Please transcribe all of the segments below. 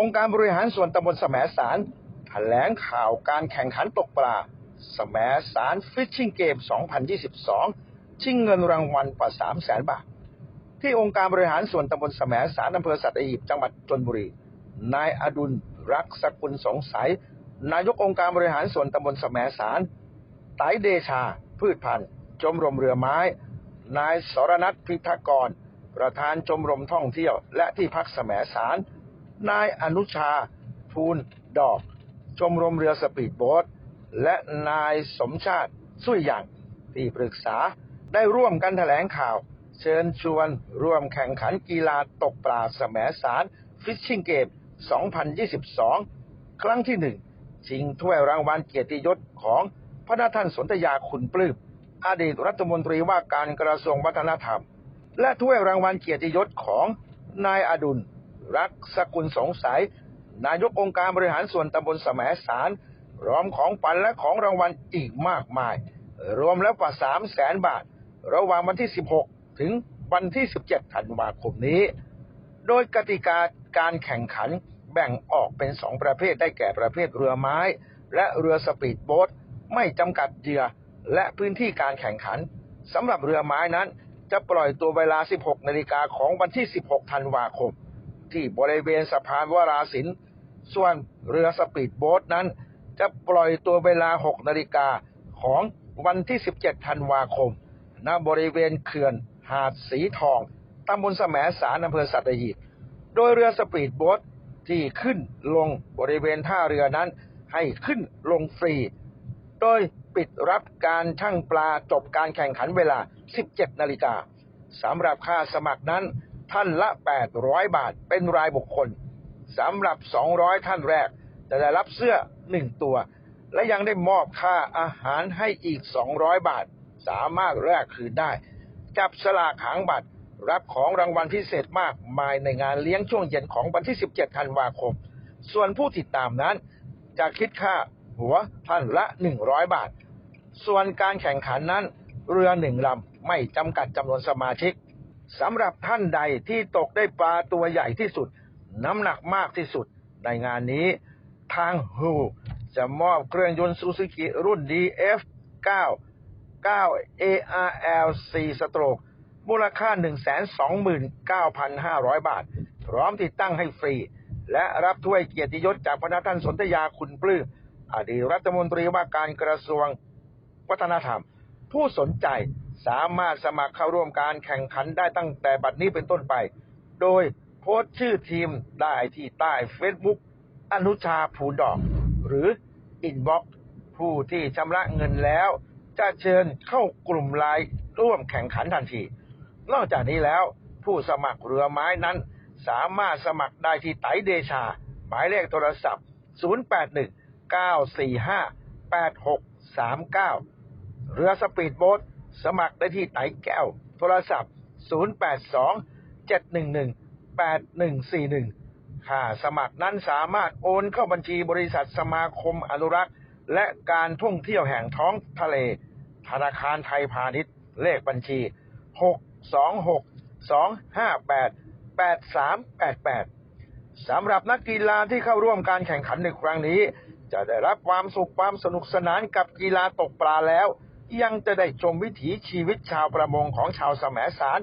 องค์การบริหารส่วนตำบลแสมสารแถลงข่าวการแข่งขันตกปลาแสมสารฟิชชิงเกม 2022 ชิงเงินรางวัลกว่า 3 0 0แสนบาท ที่องค์การบริหารส่วนตำบลแสมสารอำเภอสัตหีบจังหวัดชนบุรี นายอดุลรักสกุลสงสัย นายกองค์การบริหารส่วนตำบลแสมสารไตเดชา พืชพันธุ์ชมรมเรือไม้ นายสรนัทพิทักกร ประธานชมรมท่องเที่ยว และที่พักแสมสาร นายอนุชา ภูลดอก ชมรมเรือสปีดโบ๊ทและนายสมชาติสุยยังที่ปรึกษาได้ร่วมกันแถลงข่าว เชิญชวนร่วมแข่งขันกีฬาตกปลาแสมสารฟิชชิงเกม 2022 ครั้งที่หนึ่งชิงถ้วยรางวัลเกียรติยศของพระนาท่านสนธยาคุณปลื้มอดีตรัฐมนตรีว่าการกระทรวงวัฒนธรรม และถ้วยรางวัลเกียรติยศของนายอดุล รักสกุลสงสัย นายกองค์การบริหารส่วนตำบลแสมสารพร้อมของปันและของรางวัลอีกมากมาย รวมแล้วกว่า3 0 0แสนบาท ระหว่างวันที่ 16 ถึงวันที่ 17 ธันวาคมนี้ โดยกติกาการแข่งขันแบ่งออกเป็น2ประเภทได้แก่ประเภทเรือไม้ และเรือสปีดโบ๊ทไม่จำกัดเหยื่อและพื้นที่การแข่งขันสำหรับเรือไม้นั้น จะปล่อยตัวเวลา 16 นาฬิกาของวันที่ 16 ธันวาคม ที่บริเวณสะพานวราสินส่วนเรือสปีดโบ๊ทนั้น จะปล่อยตัวเวลา 6 นาฬิกาของวันที่ 17 ธันวาคม ณ บริเวณเขื่อนหาดสีทอง ตำบลแสมสารอำเภอสัตหีบ โดยเรือสปีดโบ๊ทที่ขึ้นลงบริเวณท่าเรือนั้น ให้ขึ้นลงฟรี โดยปิดรับการชั่งปลาจบการแข่งขันเวลา 17 นาฬิกาสำหรับค่าสมัครนั้น ท่านละ 800 บาทเป็นรายบุคคลสำหรับ 200 ท่านแรก จะได้รับเสื้อ 1 ตัว และยังได้มอบค่าอาหารให้อีก 200 บาท สามารถแลกคืนได้ จับสลากหางบัตร รับของรางวัลพิเศษมากมายในงานเลี้ยงช่วงเย็นของวันที่ 17 ธันวาคม ส่วนผู้ติดตามนั้น จะคิดค่าหัวท่านละ 100 บาท ส่วนการแข่งขันนั้น เรือหนึ่งลำไม่จำกัดจำนวนสมาชิก สำหรับท่านใดที่ตกได้ปลาตัวใหญ่ที่สุด น้ำหนักมากที่สุด ในงานนี้ ทางฮูจะมอบเครื่องยนต์ซูซูกิรุ่น DF 9 9 ARL 4สโตรกมูลค่า 129,500 บาท พร้อมติดตั้งให้ฟรี และรับถ้วยเกียรติยศจากพระนาท่านสนธยาคุณปลื้มอดีตรัฐมนตรีว่าการกระทรวงวัฒนธรรม ผู้สนใจ สามารถสมัครเข้าร่วมการแข่งขันได้ตั้งแต่บัดนี้เป็นต้นไป โดยโพสต์ชื่อทีมได้ที่ใต้เฟซบุ๊กอนุชาภูดอก หรืออินบ็อกผู้ที่ชำระเงินแล้ว จะเชิญเข้ากลุ่มไลน์ร่วมแข่งขันทันที นอกจากนี้แล้วผู้สมัครเรือไม้นั้น สามารถสมัครได้ที่ไตเดชา หมายเลขโทรศัพท์ 081 945 8639 เรือสปีดโบ๊ท สมัครได้ที่ไตแก้ว โทรศัพท์ 082 711 8141 ค่าสมัครนั้นสามารถโอนเข้าบัญชีบริษัทสมาคมอนุรักษ์ และการท่องเที่ยวแห่งท้องทะเล ธนาคารไทยพาณิชย์ เลขบัญชี 626 258 8388 สำหรับนักกีฬาที่เข้าร่วมการแข่งขันในครั้งนี้ จะได้รับความสุขความสนุกสนานกับกีฬาตกปลาแล้ว ยังจะได้ชมวิถีชีวิตชาวประมงของชาวแสมสาร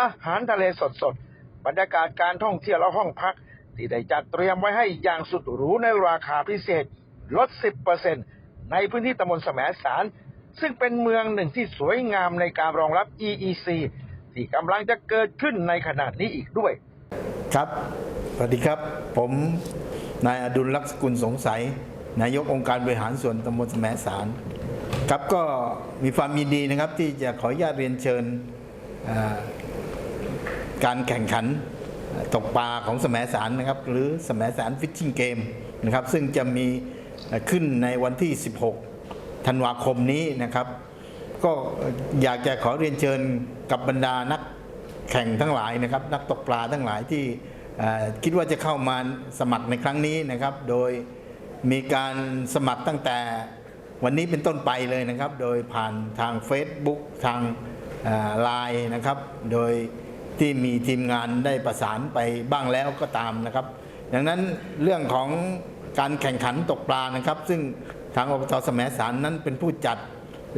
อาหารทะเลสดๆ บรรยากาศการท่องเที่ยวและห้องพัก ที่ได้จัดเตรียมไว้ให้อย่างสุดหรูในราคาพิเศษลด 10%ในพื้นที่ตำบลแสมสาร ซึ่งเป็นเมืองหนึ่งที่สวยงามในการรองรับ EEC ที่กำลังจะเกิดขึ้นในขณะนี้อีกด้วย ครับ สวัสดีครับ ผมนายอดุลลักษกุลสงสัย นายกองค์การบริหารส่วนตำบลแสมสาร ครับก็มีความยินดีนะครับที่จะขออนุญาตเรียนเชิญการแข่งขันตกปลาของสมสารนะครับ หรือสมสารฟิชชิงเกมนะครับ ซึ่งจะมีขึ้นในวันที่ 16 ธันวาคมนี้นะครับ ก็อยากจะขอเรียนเชิญกับบรรดานักแข่งทั้งหลายนะครับ นักตกปลาทั้งหลายที่คิดว่าจะเข้ามาสมัครในครั้งนี้นะครับ โดยมีการสมัครตั้งแต่ วันนี้เป็นต้นไปเลยนะครับ โดยผ่านทาง Facebook ทางไลน์นะครับ โดยที่มีทีมงานได้ประสานไปบ้างแล้วก็ตามนะครับ ดังนั้นเรื่องของการแข่งขันตกปลานะครับ ซึ่งทางอบตสมสารนั้นเป็นผู้จัด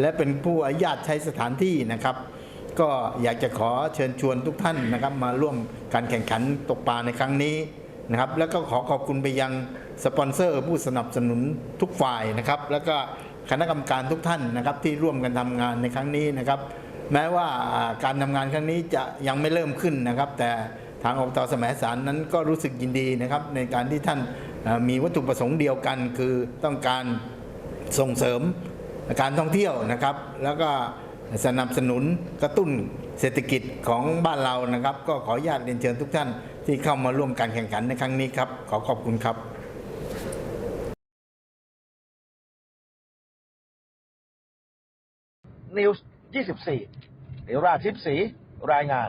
และเป็นผู้อนุญาตใช้สถานที่นะครับ ก็อยากจะขอเชิญชวนทุกท่านนะครับ มาร่วมการแข่งขันตกปลาในครั้งนี้นะครับ แล้วก็ขอขอบคุณไปยังสปอนเซอร์ผู้สนับสนุนทุกฝ่ายนะครับ แล้วก็ คณะกรรมการทุกท่านนะครับที่ร่วมกันทำงานในครั้งนี้นะครับ แม้ว่าการทำงานครั้งนี้จะยังไม่เริ่มขึ้นนะครับ แต่ทางอบตสมัยสารนั้นก็รู้สึกยินดีนะครับ ในการที่ท่านมีวัตถุประสงค์เดียวกัน คือต้องการส่งเสริมการท่องเที่ยวนะครับ แล้วก็สนับสนุนกระตุ้นเศรษฐกิจของบ้านเรานะครับ ก็ขออนุญาตเรียนเชิญทุกท่านที่เข้ามาร่วมการแข่งขันในครั้งนี้ครับ ขอขอบคุณครับ นิวส์24เดราทิพย์ศรีรายงาน